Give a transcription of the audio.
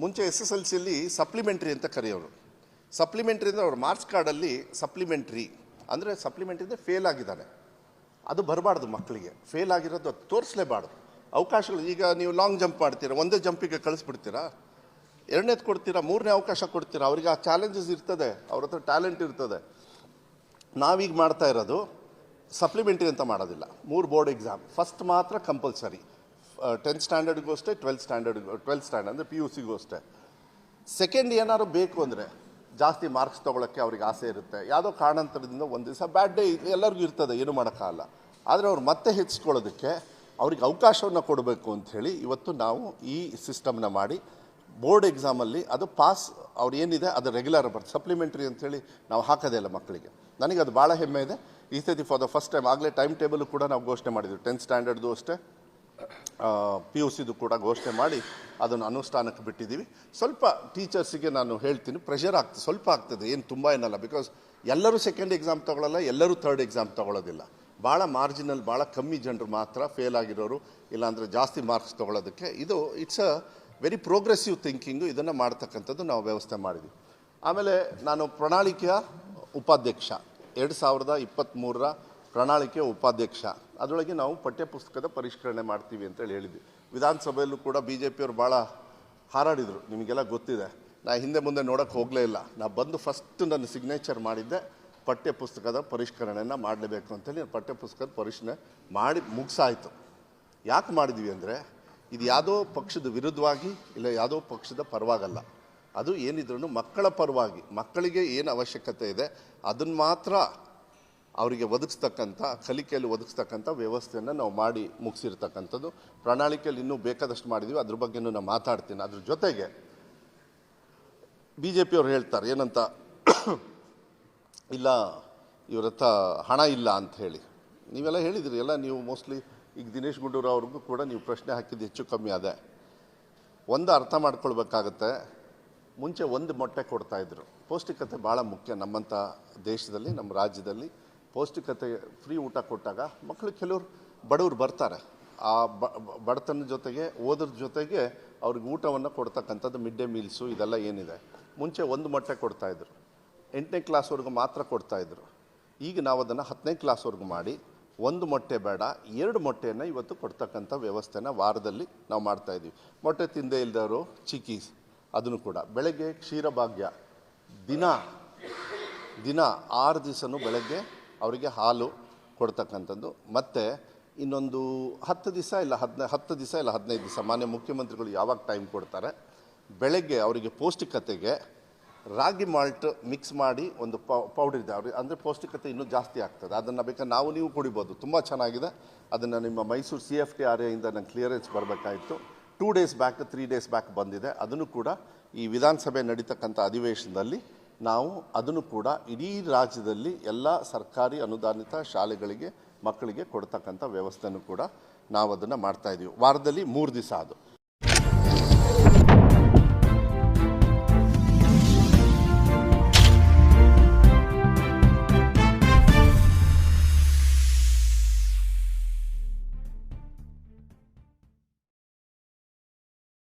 ಮುಂಚೆ S S L ಸಿಯಲ್ಲಿ supplementary ಅಂತ ಕರೆಯೋರು. ಸಪ್ಲಿಮೆಂಟ್ರಿ ಅಂದರೆ ಅವ್ರ ಮಾರ್ಕ್ಸ್ ಕಾರ್ಡಲ್ಲಿ ಸಪ್ಲಿಮೆಂಟ್ರಿ ಅಂದರೆ ಸಪ್ಲಿಮೆಂಟ್ರಿ ಅಂದರೆ ಫೇಲ್ ಆಗಿದ್ದಾನೆ. ಅದು ಬರಬಾರ್ದು ಮಕ್ಕಳಿಗೆ ಫೇಲ್ ಆಗಿರೋದು ಅದು ತೋರಿಸಲೇಬಾರ್ದು. ಅವಕಾಶಗಳು, ಈಗ ನೀವು ಲಾಂಗ್ ಜಂಪ್ ಮಾಡ್ತೀರಾ, ಒಂದೇ ಜಂಪಿಗೆ ಕಳಿಸ್ಬಿಡ್ತೀರಾ? ಎರಡನೇದು ಕೊಡ್ತೀರಾ, ಮೂರನೇ ಅವಕಾಶ ಕೊಡ್ತೀರಾ? ಅವರಿಗೆ ಆ ಚಾಲೆಂಜಸ್ ಇರ್ತದೆ, ಅವ್ರ ಹತ್ರ ಟ್ಯಾಲೆಂಟ್ ಇರ್ತದೆ. ನಾವೀಗ ಮಾಡ್ತಾ ಇರೋದು ಸಪ್ಲಿಮೆಂಟ್ರಿ ಅಂತ ಮಾಡೋದಿಲ್ಲ. ಮೂರು ಬೋರ್ಡ್ ಎಕ್ಸಾಮ್ ಫಸ್ಟ್ ಮಾತ್ರ ಕಂಪಲ್ಸರಿ ಟೆಂತ್ ಸ್ಟ್ಯಾಂಡರ್ಡ್ಗೂ ಅಷ್ಟೇ ಟ್ವೆಲ್ತ್ ಸ್ಟ್ಯಾಂಡರ್ಡ್ ಟ್ವೆಲ್ತ್ ಸ್ಟ್ಯಾಂಡರ್ಡ್ ಅಂದರೆ ಪಿ ಯು ಸಿಗೂ ಅಷ್ಟೇ. ಸೆಕೆಂಡ್ ಏನಾದ್ರು ಬೇಕು ಅಂದರೆ, ಜಾಸ್ತಿ ಮಾರ್ಕ್ಸ್ ತೊಗೊಳಕ್ಕೆ ಅವ್ರಿಗೆ ಆಸೆ ಇರುತ್ತೆ. ಯಾವುದೋ ಕಾರಣಾಂತರದಿಂದ ಒಂದು ದಿವಸ ಬ್ಯಾಡ್ ಡೇ ಎಲ್ಲರಿಗೂ ಇರ್ತದೆ, ಏನು ಮಾಡೋಕ್ಕಾಗಲ್ಲ. ಆದರೆ ಅವ್ರು ಮತ್ತೆ ಹೆಚ್ಚಿಸ್ಕೊಳ್ಳೋದಕ್ಕೆ ಅವ್ರಿಗೆ ಅವಕಾಶವನ್ನು ಕೊಡಬೇಕು ಅಂಥೇಳಿ ಇವತ್ತು ನಾವು ಈ ಸಿಸ್ಟಮ್ನ ಮಾಡಿ ಬೋರ್ಡ್ ಎಕ್ಸಾಮಲ್ಲಿ ಅದು ಪಾಸ್ ಅವ್ರು ಏನಿದೆ ಅದು ರೆಗ್ಯುಲರ್ ಬರ್ತದೆ ಸಪ್ಲಿಮೆಂಟ್ರಿ ಅಂಥೇಳಿ ನಾವು ಹಾಕೋದೇ ಇಲ್ಲ ಮಕ್ಕಳಿಗೆ. ನನಗೆ ಅದು ಭಾಳ ಹೆಮ್ಮೆ ಇದೆ. ಈ ಸತಿ ಫಾರ್ ದ ಫಸ್ಟ್ ಟೈಮ್ ಆಗಲೇ ಟೈಮ್ ಟೇಬಲ್ ಕೂಡ ನಾವು ಘೋಷಣೆ ಮಾಡಿದ್ವಿ. ಟೆಂತ್ ಸ್ಟ್ಯಾಂಡರ್ಡ್ದು ಅಷ್ಟೇ. ಪಿ ಯು ಸಿದು ಕೂಡ ಘೋಷಣೆ ಮಾಡಿ ಅದನ್ನು ಅನುಷ್ಠಾನಕ್ಕೆ ಬಿಟ್ಟಿದ್ದೀವಿ. ಸ್ವಲ್ಪ ಟೀಚರ್ಸಿಗೆ ನಾನು ಹೇಳ್ತೀನಿ ಪ್ರೆಷರ್ ಆಗ್ತದೆ ಸ್ವಲ್ಪ ಆಗ್ತದೆ, ಏನು ತುಂಬ ಏನಲ್ಲ ಬಿಕಾಸ್ ಎಲ್ಲರೂ ಸೆಕೆಂಡ್ ಎಕ್ಸಾಮ್ ತಗೊಳ್ಳಲ್ಲ ಎಲ್ಲರೂ ಥರ್ಡ್ ಎಕ್ಸಾಮ್ ತಗೊಳ್ಳೋದಿಲ್ಲ ಭಾಳ ಮಾರ್ಜಿನಲ್ ಭಾಳ ಕಮ್ಮಿ ಜನರು ಮಾತ್ರ ಫೇಲ್ ಆಗಿರೋರು, ಇಲ್ಲಾಂದರೆ ಜಾಸ್ತಿ ಮಾರ್ಕ್ಸ್ ತಗೊಳ್ಳೋದಕ್ಕೆ ಇದು it's a very progressive thinking ಇದನ್ನು ಮಾಡ್ತಕ್ಕಂಥದ್ದು ನಾವು ವ್ಯವಸ್ಥೆ ಮಾಡಿದ್ವಿ ಆಮೇಲೆ ನಾನು ಪ್ರಣಾಳಿಕೆಯ ಉಪಾಧ್ಯಕ್ಷ, ಎರಡು ಸಾವಿರದ ಇಪ್ಪತ್ತ್ಮೂರರ ಪ್ರಣಾಳಿಕೆ ಉಪಾಧ್ಯಕ್ಷ. ಅದರೊಳಗೆ ನಾವು ಪಠ್ಯಪುಸ್ತಕದ ಪರಿಷ್ಕರಣೆ ಮಾಡ್ತೀವಿ ಅಂತೇಳಿ ಹೇಳಿದ್ವಿ. ವಿಧಾನಸಭೆಯಲ್ಲೂ ಕೂಡ ಬಿ ಜೆ ಪಿಯವರು ಭಾಳ ಹಾರಾಡಿದರು. ನಿಮಗೆಲ್ಲ ಗೊತ್ತಿದೆ. ನಾ ಹಿಂದೆ ಮುಂದೆ ನೋಡೋಕ್ಕೆ ಹೋಗಲೇ ಇಲ್ಲ. ನಾ ಬಂದು ಫಸ್ಟ್ ನನ್ನ ಸಿಗ್ನೇಚರ್ ಮಾಡಿದ್ದೆ, ಪಠ್ಯಪುಸ್ತಕದ ಪರಿಷ್ಕರಣೆಯನ್ನು ಮಾಡಲೇಬೇಕು ಅಂತೇಳಿ ಪಠ್ಯಪುಸ್ತಕದ ಪರಿಷ್ಕರಣೆ ಮಾಡಿ ಮುಗಿಸಾಯಿತು. ಯಾಕೆ ಮಾಡಿದ್ವಿ ಅಂದರೆ, ಇದು ಯಾವುದೋ ಪಕ್ಷದ ವಿರುದ್ಧವಾಗಿ ಇಲ್ಲ ಯಾವುದೋ ಪಕ್ಷದ ಪರವಾಗಲ್ಲ. ಅದು ಏನಿದ್ರೂ ಮಕ್ಕಳ ಪರವಾಗಿ, ಮಕ್ಕಳಿಗೆ ಏನು ಅವಶ್ಯಕತೆ ಇದೆ ಅದನ್ನು ಮಾತ್ರ ಅವರಿಗೆ ಒದಗಿಸ್ತಕ್ಕಂಥ, ಕಲಿಕೆಯಲ್ಲಿ ಒದಗಿಸ್ತಕ್ಕಂಥ ವ್ಯವಸ್ಥೆಯನ್ನು ನಾವು ಮಾಡಿ ಮುಗಿಸಿರ್ತಕ್ಕಂಥದ್ದು. ಪ್ರಣಾಳಿಕೆಯಲ್ಲಿ ಇನ್ನೂ ಬೇಕಾದಷ್ಟು ಮಾಡಿದ್ವಿ. ಅದ್ರ ಬಗ್ಗೆನೂ ನಾನು ಮಾತಾಡ್ತೀನಿ. ಅದ್ರ ಜೊತೆಗೆ ಬಿ ಜೆ ಪಿಯವ್ರು ಹೇಳ್ತಾರೆ, ಏನಂತ, ಇಲ್ಲ, ಇವ್ರ ಹತ್ರ ಹಣ ಇಲ್ಲ ಅಂತ ಹೇಳಿ. ನೀವೆಲ್ಲ ಹೇಳಿದಿರಿ, ಎಲ್ಲ ನೀವು ಮೋಸ್ಟ್ಲಿ ಈಗ ದಿನೇಶ್ ಗುಂಡೂರು ಅವ್ರಿಗೂ ಕೂಡ ನೀವು ಪ್ರಶ್ನೆ ಹಾಕಿದ್ದು ಹೆಚ್ಚು ಕಮ್ಮಿ ಅದೇ. ಒಂದು ಅರ್ಥ ಮಾಡ್ಕೊಳ್ಬೇಕಾಗತ್ತೆ. ಮುಂಚೆ ಒಂದು ಮೊಟ್ಟೆ ಕೊಡ್ತಾಯಿದ್ರು ಪೌಷ್ಟಿಕತೆ ಭಾಳ ಮುಖ್ಯ ನಮ್ಮಂಥ ದೇಶದಲ್ಲಿ, ನಮ್ಮ ರಾಜ್ಯದಲ್ಲಿ. ಪೌಷ್ಟಿಕತೆ ಫ್ರೀ ಊಟ ಕೊಟ್ಟಾಗ ಮಕ್ಕಳು ಕೆಲವರು ಬಡವರು ಬರ್ತಾರೆ. ಆ ಬ- ಬ- ಬಡತನದ ಜೊತೆಗೆ ಓದ್ರ ಜೊತೆಗೆ ಅವ್ರಿಗೆ ಊಟವನ್ನು ಕೊಡ್ತಕ್ಕಂಥದ್ದು ಮಿಡ್ ಡೇ ಮೀಲ್ಸು ಇದೆಲ್ಲ ಏನಿದೆ. ಮುಂಚೆ ಒಂದು ಮೊಟ್ಟೆ ಕೊಡ್ತಾಯಿದ್ರು ಎಂಟನೇ ಕ್ಲಾಸ್ವರೆಗೂ ಮಾತ್ರ ಕೊಡ್ತಾಯಿದ್ರು ಈಗ ನಾವು ಅದನ್ನು ಹತ್ತನೇ ಕ್ಲಾಸ್ವರೆಗೂ ಮಾಡಿ ಒಂದು ಮೊಟ್ಟೆ ಬೇಡ, ಎರಡು ಮೊಟ್ಟೆಯನ್ನು ಇವತ್ತು ಕೊಡ್ತಕ್ಕಂಥ ವ್ಯವಸ್ಥೆನ ವಾರದಲ್ಲಿ ನಾವು ಮಾಡ್ತಾಯಿದ್ದೀವಿ ಮೊಟ್ಟೆ ತಿಂದೇ ಇಲ್ದವರು ಚಿಕೀಸ್ ಅದನ್ನು ಕೂಡ. ಬೆಳಗ್ಗೆ ಕ್ಷೀರಭಾಗ್ಯ ದಿನ ದಿನ ಆರು ದಿವಸನೂ ಬೆಳಗ್ಗೆ ಅವರಿಗೆ ಹಾಲು ಕೊಡ್ತಕ್ಕಂಥದ್ದು. ಮತ್ತು ಇನ್ನೊಂದು ಹತ್ತು ದಿವಸ ಇಲ್ಲ ಹದಿನೈ, ಹತ್ತು ದಿವಸ ಇಲ್ಲ ಹದಿನೈದು ದಿವಸ ಮಾನ್ಯ ಮುಖ್ಯಮಂತ್ರಿಗಳು ಯಾವಾಗ ಟೈಮ್ ಕೊಡ್ತಾರೆ? ಬೆಳಗ್ಗೆ ಅವರಿಗೆ ಪೌಷ್ಟಿಕತೆಗೆ ರಾಗಿ ಮಾಲ್ಟ್ ಮಿಕ್ಸ್ ಮಾಡಿ ಒಂದು ಪೌಡರ್ ಇದೆ. ಅವ್ರಿಗೆ ಅಂದರೆ ಪೌಷ್ಟಿಕತೆ ಇನ್ನೂ ಜಾಸ್ತಿ ಆಗ್ತದೆ. ಅದನ್ನು ಬೇಕಾದ್ರೆ ನಾವು ನೀವು ಕುಡಿಬೋದು. ತುಂಬ ಚೆನ್ನಾಗಿದೆ. ಅದನ್ನು ನಿಮ್ಮ Mysuru C F T R ಎಯಿಂದ ನಂಗೆ clearance ಬರಬೇಕಾಯಿತು. Two days back, three days back ಬಂದಿದೆ. ಅದನ್ನು ಕೂಡ ಈ ವಿಧಾನಸಭೆ ನಡೀತಕ್ಕಂಥ ಅಧಿವೇಶನದಲ್ಲಿ ನಾವು ಅದನ್ನು ಕೂಡ ಇಡೀ ರಾಜ್ಯದಲ್ಲಿ ಎಲ್ಲ ಸರ್ಕಾರಿ ಅನುದಾನಿತ ಶಾಲೆಗಳಿಗೆ, ಮಕ್ಕಳಿಗೆ ಕೊಡ್ತಕ್ಕಂಥ ವ್ಯವಸ್ಥೆಯನ್ನು ಕೂಡ ನಾವು ಅದನ್ನು ಮಾಡ್ತಾ ಇದ್ದೀವಿ ವಾರದಲ್ಲಿ ಮೂರು ದಿವಸ ಅದು.